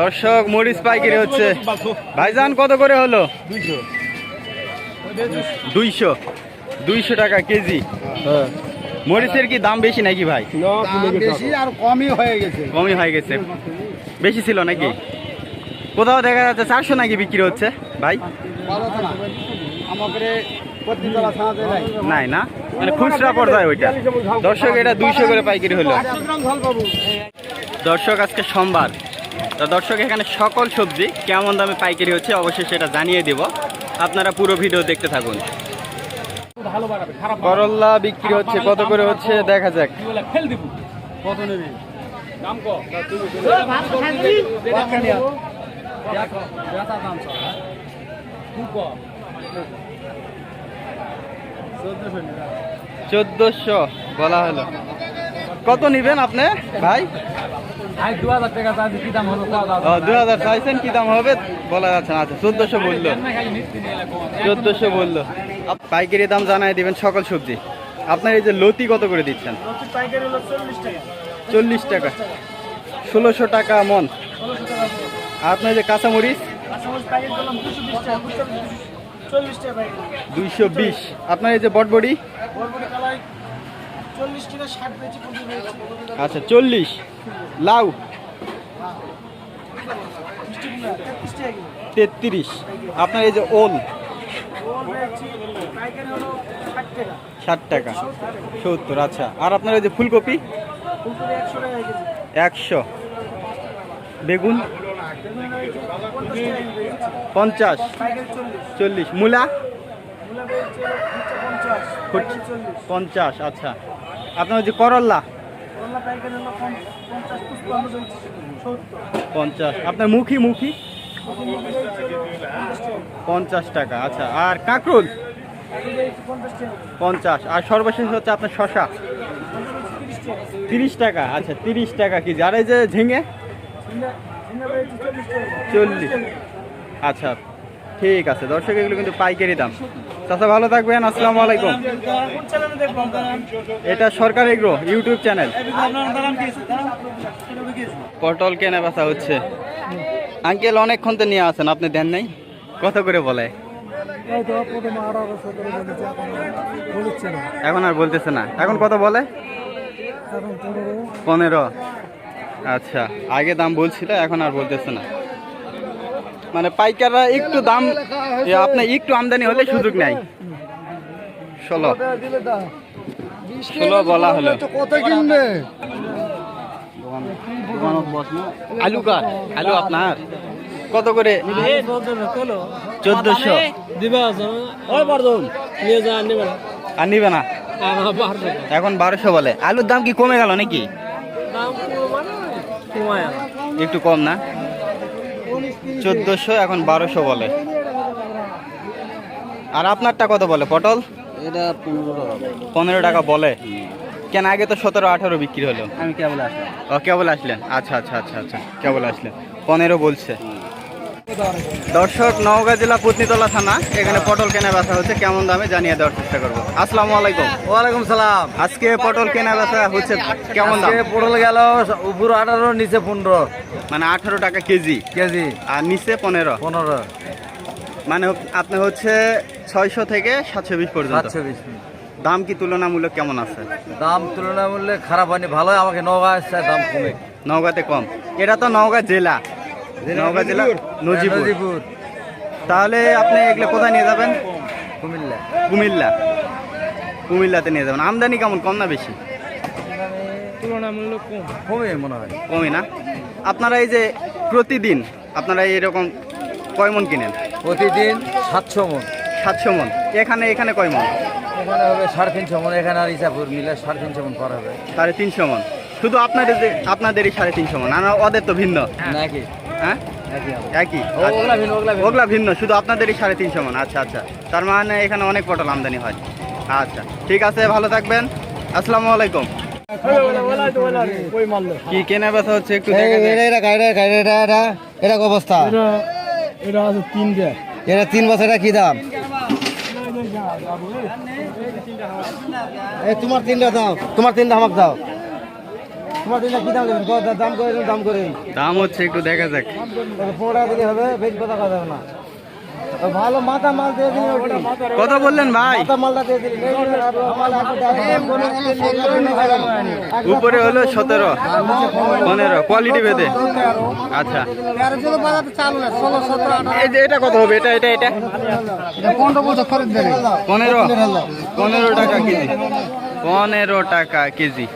দর্শক, মরিচ পাইকারি হচ্ছে। ভাইজান কত করে হলো? দুইশো। দুইশো টাকা কেজি। মরিচের কি দাম বেশি নাকি ভাই? বেশি আর কমই হয়ে গেছে কমই হয়ে গেছে। বেশি ছিল নাকি? কোথাও দেখা যাচ্ছে চারশো নাকি বিক্রি হচ্ছে, ভাই? নাই না? মানে খুচরা পর্যায়ে ওইটা। দর্শক, এটা দুইশো করে পাইকারি হলো। দর্শক, আজকে সোমবার। তো দর্শক, এখানে সকল সবজি কেমন দামে পাইকারি হচ্ছে অবশ্যই সেটা জানিয়ে দেব। আপনারা পুরো ভিডিও দেখতে থাকুন। করল্লা বিক্রি হচ্ছে, কত করে হচ্ছে, দেখা যাক। চোদ্দশো, বলা হলো। কত নিবেন আপনি, ভাই? দু হাজার চাইছেন কি দাম হবে? বলা যাচ্ছে না আচ্ছা চোদ্দশো বলল। চোদ্দশো বলল। পাইকারি দাম জানাই দিবেন সকল সবজি। আপনার এই যে লতি কত করে দিচ্ছেন? চল্লিশ টাকা। ষোলোশো টাকা মন। আপনার এই যে কাঁচামরিচ? দুইশো বিশ। আপনার এই যে বটবডি? আচ্ছা চল্লিশ। লাউ। তেত্রিশ আপনার এই যে ওল। ষাট টাকা। সত্তর আচ্ছা। আর আপনার এই যে ফুলকপি? একশো বেগুন? পঞ্চাশ চল্লিশ। মূলা? পঞ্চাশ আচ্ছা। আপনার যে করল্লা? পঞ্চাশ আপনার মুখী মুখী? পঞ্চাশ টাকা আচ্ছা। আর কাঁকরোল? পঞ্চাশ। আর সর্বশেষ হচ্ছে আপনার শশা তিরিশ টাকা আচ্ছা তিরিশ টাকা কি আর এই যে ঝিঙে? চল্লিশ। আচ্ছা ঠিক আছে। দর্শক এগুলো কিন্তু পাইকারি দাম। চাচা, ভালো থাকবেন, আসসালামু আলাইকুম। এটা সরকারি গ্রো ইউটিউব চ্যানেল। পটল কেনা বেচা হচ্ছে। আঙ্কেল, অনেকক্ষণ তো নিয়ে আসেন আপনি দেন নাই? কত করে বলে? এখন আর বলতেছে না। এখন কত বলে? পনেরো। আচ্ছা আগে দাম বলছিল, এখন আর বলতেছে না। মানে পাইকাররা একটু দাম আপনার একটু আমদানি হলে সুযোগ নাই। ষোলো। ষোলো বলা হলো। কত কিনবে? আলু কার আলু আপনার? কত করে? চোদ্দশো। দিবে ওই পারদম নিয়ে যা নেবে না আর নিবে না? এখন বারোশো বলে। আলুর দাম কি কমে গেল নাকি? মানে একটু কম না? চোদ্দশো এখন বারোশো বলে। আর আপনারটা কত বলে পটল? এটা পনেরো টাকা বলে। কেন আগে তো সতেরো আঠারো বিক্রি হলো? আমি কেবল আসলাম। ও কেবল আসলেন? আচ্ছা আচ্ছা আচ্ছা আচ্ছা কেবল আসলেন। পনেরো বলছে। দর্শক নওগাঁ জেলা পুতনিতলা থানা এখানে পটল কেনা বেচা হচ্ছে। কেমন দামে জানিয়ে দেওয়ার চেষ্টা করব। আসসালামু আলাইকুম। ওয়ালাইকুম সালাম। আজকে পটল কেনা বেচা হচ্ছে। কেমন দাম? পটল গেল উপর আঠারো নিচে পনেরো। মানে আঠারো টাকা কেজি। কেজি। আর নিচে পনেরো। পনেরো। মানে আপনি হচ্ছে ছয়শো থেকে সাতশো বিশ পর্যন্ত। সাতশো বিশ দাম কি তুলনামূলক কেমন আছে? দাম তুলনামূল্যে খারাপ হয়নি ভালোই আমাকে নগা আসছে দাম কমে। নওগাঁতে কম। এটা তো নওগাঁ জেলা। নওগাঁ জেলা নজিপুর নজিপুর তাহলে আপনি এগুলো কোথায় নিয়ে যাবেন? কুমিল্লা। কুমিল্লা। কুমিল্লাতে নিয়ে যাবেন। আমদানি কেমন কম না বেশি? তুলনামূলক কম। কমে মনে হয়। কমই না? আপনারা এই যে প্রতিদিন আপনারা এরকম কয় মন কিনেন? প্রতিদিন সাতশো মন সাতশো মন এখানে এখানে কয় মন এখানে হবে সাড়ে তিনশো মন এখানে আর ইসাপুর মিলে সাড়ে তিনশো মন করা হবে সাড়ে তিনশো মন শুধু আপনাদের যে আপনাদেরই সাড়ে তিনশো মন আর ওদের তো ভিন্ন নাকি হ্যাঁ একই ওগুলা ভিন্ন ওগুলা ভিন্ন। শুধু আপনাদেরই সাড়ে তিনশো মন আচ্ছা আচ্ছা তার মানে এখানে অনেক পটল আমদানি হয় আচ্ছা ঠিক আছে ভালো থাকবেন আসসালামু আলাইকুম কি কেনা বেচা হচ্ছে একটু অবস্থা এটা আছে তিনটে এটা তিন বছরটা কি দাম? এই তোমার তিনটা দাও। তোমার তিনটা আমাকে দাও। তোমার তিনটা কি দাম দেবেন? কত দাম করে দাম করে দাম হচ্ছে একটু দেখা যাক। পনেরো টাকা দিলে হবে বেশি কথা কথা না। ভালো মাথা মাল দিয়ে দিন কত বললেন ভাই? মাথা মালটা দিয়ে দিন উপরে হলো সতেরো। পনেরো কোয়ালিটি ভেদে আচ্ছা। এই যে এটা কত হবে এটা এটা এটা। পনেরো পনেরো টাকা কেজি। পনেরো টাকা কেজি।